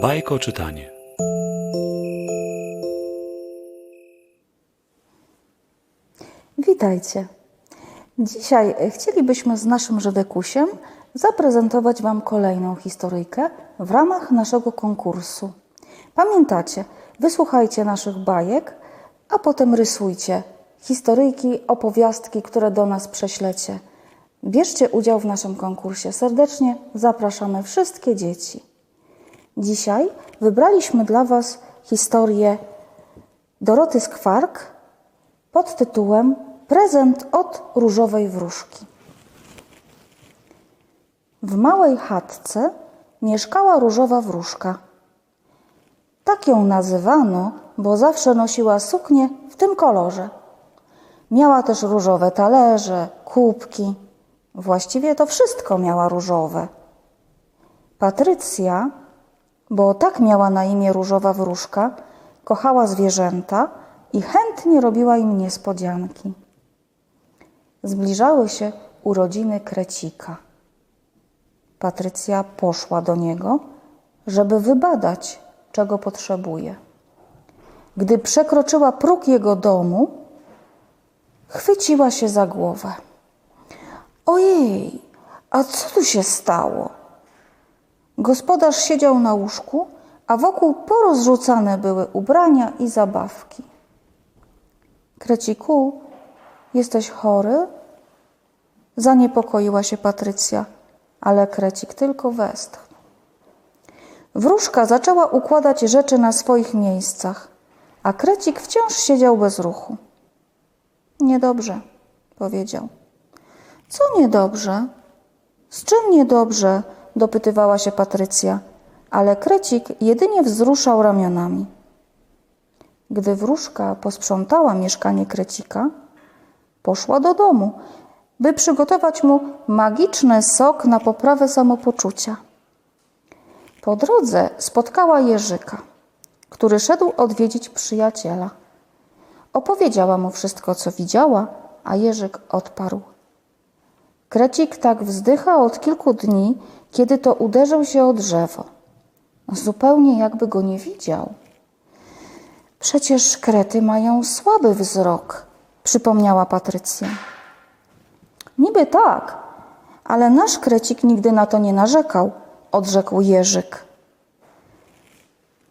Bajko czytanie. Witajcie. Dzisiaj chcielibyśmy z naszym Żydekusiem zaprezentować Wam kolejną historyjkę w ramach naszego konkursu. Pamiętacie, wysłuchajcie naszych bajek, a potem rysujcie historyjki, opowiastki, które do nas prześlecie. Bierzcie udział w naszym konkursie. Serdecznie zapraszamy wszystkie dzieci. Dzisiaj wybraliśmy dla Was historię Doroty Skwark pod tytułem Prezent od różowej wróżki. W małej chatce mieszkała różowa wróżka. Tak ją nazywano, bo zawsze nosiła suknię w tym kolorze. Miała też różowe talerze, kubki. Właściwie to wszystko miała różowe. Patrycja, bo tak miała na imię różowa wróżka, kochała zwierzęta i chętnie robiła im niespodzianki. Zbliżały się urodziny Krecika. Patrycja poszła do niego, żeby wybadać, czego potrzebuje. Gdy przekroczyła próg jego domu, chwyciła się za głowę. Ojej, a co tu się stało? Gospodarz siedział na łóżku, a wokół porozrzucane były ubrania i zabawki. Kreciku, jesteś chory? Zaniepokoiła się Patrycja, ale Krecik tylko westchnął. Wróżka zaczęła układać rzeczy na swoich miejscach, a Krecik wciąż siedział bez ruchu. Niedobrze, powiedział. Co niedobrze? Z czym niedobrze? Dopytywała się Patrycja, ale Krecik jedynie wzruszał ramionami. Gdy wróżka posprzątała mieszkanie Krecika, poszła do domu, by przygotować mu magiczny sok na poprawę samopoczucia. Po drodze spotkała Jerzyka, który szedł odwiedzić przyjaciela. Opowiedziała mu wszystko, co widziała, a Jerzyk odparł. Krecik tak wzdycha od kilku dni, kiedy to uderzył się o drzewo. Zupełnie jakby go nie widział. Przecież krety mają słaby wzrok, przypomniała Patrycja. Niby tak, ale nasz krecik nigdy na to nie narzekał, odrzekł Jerzyk.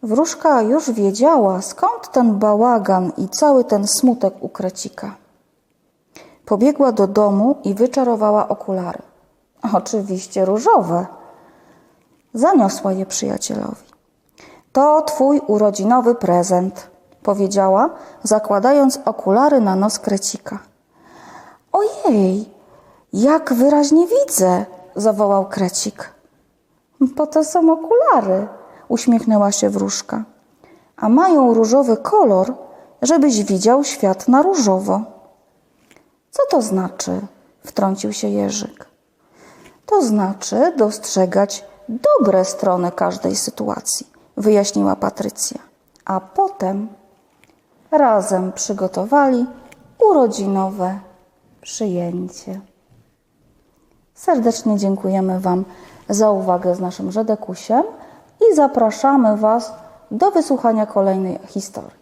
Wróżka już wiedziała, skąd ten bałagan i cały ten smutek u krecika. Pobiegła do domu i wyczarowała okulary. Oczywiście różowe. Zaniosła je przyjacielowi. To twój urodzinowy prezent, powiedziała, zakładając okulary na nos krecika. Ojej, jak wyraźnie widzę, zawołał krecik. Po to są okulary, uśmiechnęła się wróżka. A mają różowy kolor, żebyś widział świat na różowo. Co to znaczy? wtrącił się Jerzyk. To znaczy dostrzegać dobre strony każdej sytuacji, wyjaśniła Patrycja. A potem razem przygotowali urodzinowe przyjęcie. Serdecznie dziękujemy Wam za uwagę z naszym Żedekusiem i zapraszamy Was do wysłuchania kolejnej historii.